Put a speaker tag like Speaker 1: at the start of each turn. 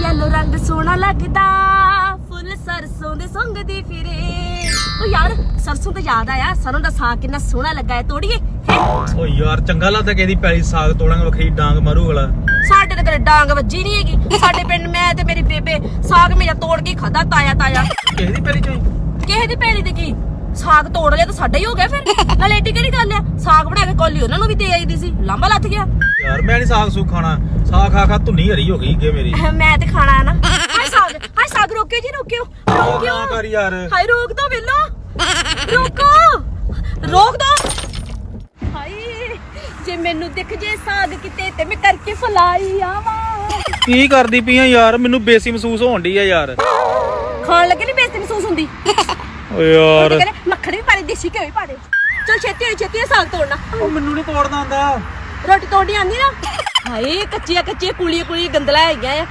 Speaker 1: Yellow ਰੰਗ ਸੋਹਣਾ ਲੱਗਦਾ ਫੁੱਲ ਸਰਸੋਂ ਦੇ ਸੰਗਦੀ ਫਿਰੇ ਓ ਯਾਰ ਸਰਸੋਂ ਤੇ ਯਾਦ ਆਇਆ ਸਰੋਂ ਦਾ ਸਾਗ ਕਿੰਨਾ ਸੋਹਣਾ ਲੱਗਾ ਹੈ ਤੋੜੀਏ?
Speaker 2: ਓ ਯਾਰ ਚੰਗਾ ਲੱਗਦਾ ਕਿ ਇਹਦੀ ਪੈਲੀ ਸਾਗ ਤੋੜਾਂਗੇ ਵੱਖਰੀ ਡਾਂਗ ਮਾਰੂ ਅਗਲਾ
Speaker 1: ਸਾਡੇ ਤੇ ਕਦੇ ਡਾਂਗ ਵੱਜੀ ਨਹੀਂ ਹੈਗੀ ਸਾਡੇ ਪਿੰਡ ਮੈਂ ਤੇ ਮੇਰੀ ਬੇਬੇ ਸਾਗ ਮੇਰਾ ਤੋੜ ਕੇ ਖਾਦਾ ਤਾਇਆ ਤਾਇਆ
Speaker 2: ਕਿਸੇ ਦੀ ਪੈਲੀ ਚੋਂ ਹੀ?
Speaker 1: ਕਿਸੇ ਦੀ ਪੈਲੀ ਤੇ ਕੀ ਸਾਗ ਤੋੜ ਲਿਆ ਤਾਂ ਸਾਡਾ ਹੀ ਹੋ ਗਿਆ ਫਿਰ ਨਾਲੇ ਏਡੀ ਕਿਹੜੀ ਗੱਲ ਆ ਸਾਗ ਕੋਲੀ ਉਹਨਾਂ ਨੂੰ ਵੀ ਦੇ ਆਈਦੀ ਸੀ। ਲਾਂਬਾ ਲੱਥ ਗਿਆ।
Speaker 2: ਯਾਰ ਮੈਂ ਨਹੀਂ ਸਾਗ ਸੂਗ ਖਾਣਾ। ਸਾਗ ਖਾ ਖਾ ਧੁੰਨੀ ਹਰੀ ਹੋ ਗਈ ਅੱਗੇ ਮੇਰੀ।
Speaker 1: ਮੈਂ ਤੇ ਖਾਣਾ ਹੈ ਨਾ। ਹਾਏ ਸਾਗ ਹਾਏ ਸਾਗ ਰੋਕਿਓ ਜੀ ਰੋਕਿਓ। ਰੋਕਿਓ।
Speaker 2: ਕਰ ਯਾਰ।
Speaker 1: ਹਾਏ ਰੋਕ ਦੋ ਵੇਲੋ ਰੋਕੋ। ਰੋਕ ਦੋ। ਹਾਏ ਜੇ ਮੈਨੂੰ ਦਿਖ ਜੇ ਸਾਗ ਕਿਤੇ ਤੇ ਮੈਂ ਕਰਕੇ ਫਲਾਈ ਆਵਾਂ।
Speaker 2: ਕੀ ਕਰਦੀ ਪਈ ਆ ਯਾਰ? ਮੈਨੂੰ ਬੇਸੀ ਮਹਿਸੂਸ ਹੋਣ ਡਈ ਆ ਯਾਰ।
Speaker 1: ਖਾਣ ਲੱਗੇ ਨਹੀਂ ਬੇਇੱਜ਼ਤੀ ਮਹਿਸੂਸ ਹੁੰਦੀ।
Speaker 2: ਓ ਯਾਰ।
Speaker 1: ਕਹਿੰਦੇ ਮੱਖਣ ਵੀ ਪਾ ਦੇ ਦੇਸੀ ਘਿਓ ਵੀ ਪਾ ਦੇ। ਚਲ ਛੇਤੀ ਹੋਈ ਛੇਤੀ ਇਹ ਸਾਗ ਤੋੜਨਾ।
Speaker 2: ਉਹ ਮੈਨੂੰ ਨਹੀਂ ਤੋੜਨਾ ਆਂਦਾ
Speaker 1: ਰੋਟੀ ਤੋੜਨੀ ਆਂਦੀ ਨਾ? ਹਾਏ ਕੱਚੀਆਂ ਕੱਚੀਆਂ ਕੁਲੀਆਂ ਕੁਲੀਆਂ ਗੰਦਲਾ ਹੈਗੀਆਂ ਆ।